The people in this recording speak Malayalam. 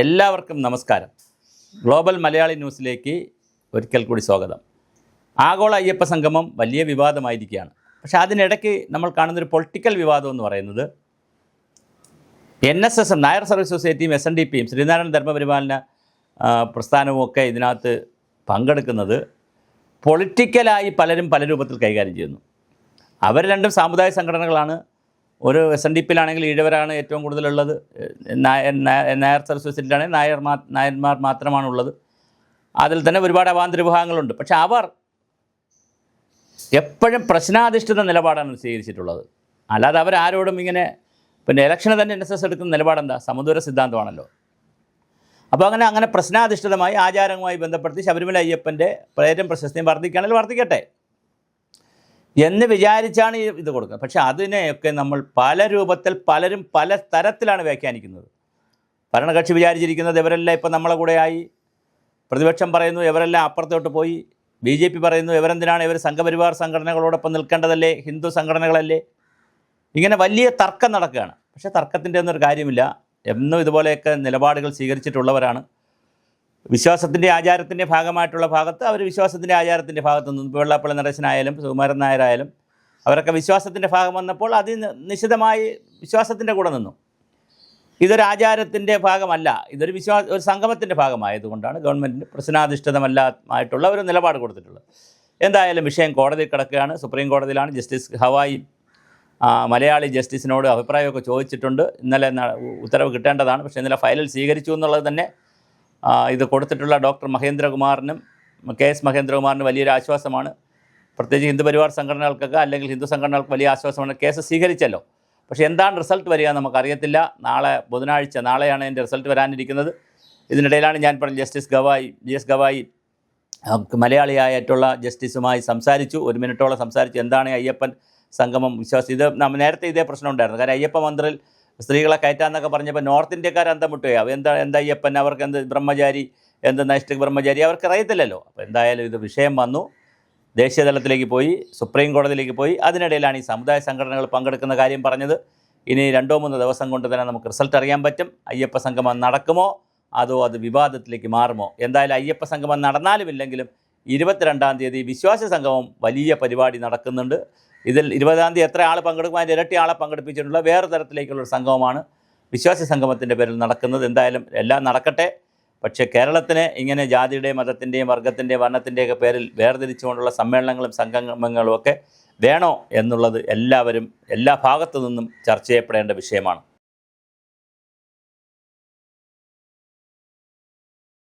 എല്ലാവർക്കും നമസ്കാരം. ഗ്ലോബൽ മലയാളി ന്യൂസിലേക്ക് ഒരിക്കൽ കൂടി സ്വാഗതം. ആഗോള അയ്യപ്പ സംഗമം വലിയ വിവാദമായിരിക്കുകയാണ്. പക്ഷേ അതിനിടയ്ക്ക് നമ്മൾ കാണുന്നൊരു പൊളിറ്റിക്കൽ വിവാദം എന്ന് പറയുന്നത് എൻ എസ് എസും നായർ സർവീസ് സൊസൈറ്റിയും എസ് എൻ ഡി പിയും ശ്രീനാരായണ ധർമ്മപരിപാലന പ്രസ്ഥാനവും ഒക്കെ ഇതിനകത്ത് പങ്കെടുക്കുന്നത് പൊളിറ്റിക്കലായി പലരും പല രൂപത്തിൽ കൈകാര്യം ചെയ്യുന്നു. അവർ രണ്ടും സാമുദായിക സംഘടനകളാണ്. ഒരു എസ് എൻ ഡി പിയിലാണെങ്കിൽ ഈഴവരാണ് ഏറ്റവും കൂടുതലുള്ളത്. നായർ നായർ- നായർ സർവീസ് സൊസൈറ്റിയിലാണെങ്കിൽ നായർ മാ നായന്മാർ മാത്രമാണുള്ളത്. അതിൽ തന്നെ ഒരുപാട് അവാന്തര വിഭാഗങ്ങളുണ്ട് പക്ഷെ അവർ എപ്പോഴും പ്രശ്നാധിഷ്ഠിത നിലപാടാണ് സ്വീകരിച്ചിട്ടുള്ളത്. അല്ലാതെ അവരാരോടും ഇങ്ങനെ പിന്നെ ഇലക്ഷന് തന്നെ എൻ എസ് എസ് എടുക്കുന്ന നിലപാടെന്താ? സമദൂര സിദ്ധാന്തമാണല്ലോ. അപ്പോൾ അങ്ങനെ അങ്ങനെ പ്രശ്നാധിഷ്ഠിതമായി ആചാരവുമായി ബന്ധപ്പെടുത്തി ശബരിമല അയ്യപ്പന്റെ പേരും പ്രശസ്തിയും വർദ്ധിക്കുകയാണെങ്കിൽ വർദ്ധിക്കട്ടെ. എന്ന് വിചാരിച്ചാണ് ഇത് കൊടുക്കുക. പക്ഷെ അതിനെയൊക്കെ നമ്മൾ പല രൂപത്തിൽ പലരും പല തരത്തിലാണ് വ്യാഖ്യാനിക്കുന്നത്. ഭരണകക്ഷി വിചാരിച്ചിരിക്കുന്നത് ഇവരെല്ലാം ഇപ്പം നമ്മളെ കൂടെ ആയി പ്രതിപക്ഷം പറയുന്നു ഇവരെല്ലാം അപ്പുറത്തോട്ട് പോയി. ബി ജെ പി പറയുന്നു ഇവരെന്തിനാണ് ഇവർ സംഘപരിവാർ സംഘടനകളോടൊപ്പം നിൽക്കേണ്ടതല്ലേ? ഹിന്ദു സംഘടനകളല്ലേ? ഇങ്ങനെ വലിയ തർക്കം നടക്കുകയാണ്. പക്ഷേ തർക്കത്തിന്റെ ഒന്നും ഒരു കാര്യമില്ല. എന്നും ഇതുപോലെയൊക്കെ നിലപാടുകൾ സ്വീകരിച്ചിട്ടുള്ളവരാണ്. വിശ്വാസത്തിന്റെ ആചാരത്തിന്റെ ഭാഗമായിട്ടുള്ള ഭാഗത്ത് അവർ വിശ്വാസത്തിന്റെ ആചാരത്തിന്റെ ഭാഗത്ത് നിന്നും. വെള്ളാപ്പള്ളി നടേശനായാലും സുകുമാരൻ നായരായാലും അവരൊക്കെ വിശ്വാസത്തിന്റെ ഭാഗം വന്നപ്പോൾ അത് നിശിതമായി വിശ്വാസത്തിന്റെ കൂടെ നിന്നു. ഇതൊരു ആചാരത്തിന്റെ ഭാഗമല്ല. ഇതൊരു വിശ്വാസ ഒരു സംഗമത്തിന്റെ ഭാഗമായതുകൊണ്ടാണ് ഗവൺമെന്റിന് പ്രശ്നാധിഷ്ഠിതമല്ല ആയിട്ടുള്ള ഒരു നിലപാട് കൊടുത്തിട്ടുള്ളത്. എന്തായാലും വിഷയം കോടതി കിടക്കുകയാണ്. സുപ്രീം കോടതിയിലാണ് ജസ്റ്റിസ് ഹവായി മലയാളി ജസ്റ്റിസിനോട് അഭിപ്രായമൊക്കെ ചോദിച്ചിട്ടുണ്ട്. ഇന്നലെ ഉത്തരവ് കിട്ടേണ്ടതാണ്. പക്ഷേ ഇന്നലെ ഫയലിൽ സ്വീകരിച്ചു എന്നുള്ളത് തന്നെ ഇത് കൊടുത്തിട്ടുള്ള ഡോക്ടർ മഹേന്ദ്രകുമാറിനും കെ എസ് മഹേന്ദ്രകുമാറിന് വലിയൊരു ആശ്വാസമാണ്. പ്രത്യേകിച്ച് ഹിന്ദു പരിവാർ സംഘടനകൾക്കൊക്കെ അല്ലെങ്കിൽ ഹിന്ദു സംഘടനകൾക്ക് വലിയ ആശ്വാസമാണ്. കേസ് സ്വീകരിച്ചല്ലോ. പക്ഷേ എന്താണ് റിസൾട്ട് വരിക നമുക്കറിയത്തില്ല. നാളെ ബുധനാഴ്ച നാളെയാണ് എന്റെ റിസൾട്ട് വരാനിരിക്കുന്നത്. ഇതിനിടയിലാണ് ഞാൻ പറഞ്ഞ justice Gavai G S Gavai മലയാളിയായിട്ടുള്ള ജസ്റ്റിസുമായി സംസാരിച്ചു. ഒരു മിനിറ്റോളം സംസാരിച്ചു. എന്താണ് അയ്യപ്പൻ സംഗമം? വിശ്വാസം ഇത് നേരത്തെ ഇതേ പ്രശ്നം ഉണ്ടായിരുന്നു. കാരണം അയ്യപ്പ മന്ത്രിൽ സ്ത്രീകളെ കയറ്റാന്നൊക്കെ പറഞ്ഞപ്പോൾ നോർത്ത് ഇന്ത്യക്കാർ അന്തമുട്ടുകയോ എന്താ എന്താ അയ്യപ്പൻ? അവർക്ക് എന്ത് ബ്രഹ്മചാരി എന്ത് നൈഷ്ഠിക് ബ്രഹ്മചാരി? അവർക്ക് അറിയത്തില്ലല്ലോ. അപ്പോൾ എന്തായാലും ഇത് വിഷയം വന്നു. ദേശീയ തലത്തിലേക്ക് പോയി സുപ്രീം കോടതിയിലേക്ക് പോയി. അതിനിടയിലാണ് ഈ സമുദായ സംഘടനകൾ പങ്കെടുക്കുന്ന കാര്യം പറഞ്ഞത്. ഇനി രണ്ടോ മൂന്നോ ദിവസം കൊണ്ട് തന്നെ നമുക്ക് റിസൾട്ട് അറിയാൻ പറ്റും. അയ്യപ്പ സംഗമം നടക്കുമോ? അതോ അത് വിവാദത്തിലേക്ക് മാറുമോ? എന്തായാലും അയ്യപ്പ സംഗമം നടന്നാലും ഇല്ലെങ്കിലും ഇരുപത്തിരണ്ടാം തീയതി വിശ്വാസ സംഗമം വലിയ പരിപാടി നടക്കുന്നുണ്ട്. ഇതിൽ ഇരുപതാം തീയതി എത്ര ആൾ പങ്കെടുക്കും? അതിന്റെ ഇരട്ടി ആളെ പങ്കെടുപ്പിച്ചിട്ടുള്ള വേറെ തരത്തിലേക്കുള്ള സംഗമമാണ് വിശ്വാസ സംഗമത്തിന്റെ പേരിൽ നടക്കുന്നത്. എന്തായാലും എല്ലാം നടക്കട്ടെ. പക്ഷേ കേരളത്തിന് ഇങ്ങനെ ജാതിയുടെയും മതത്തിന്റെയും വർഗത്തിന്റെയും വർണത്തിന്റെയൊക്കെ പേരിൽ വേർതിരിച്ചുകൊണ്ടുള്ള സമ്മേളനങ്ങളും സംഗമങ്ങളും ഒക്കെ വേണോ എന്നുള്ളത് എല്ലാവരും എല്ലാ ഭാഗത്തു നിന്നും ചർച്ച ചെയ്യപ്പെടേണ്ട വിഷയമാണ്.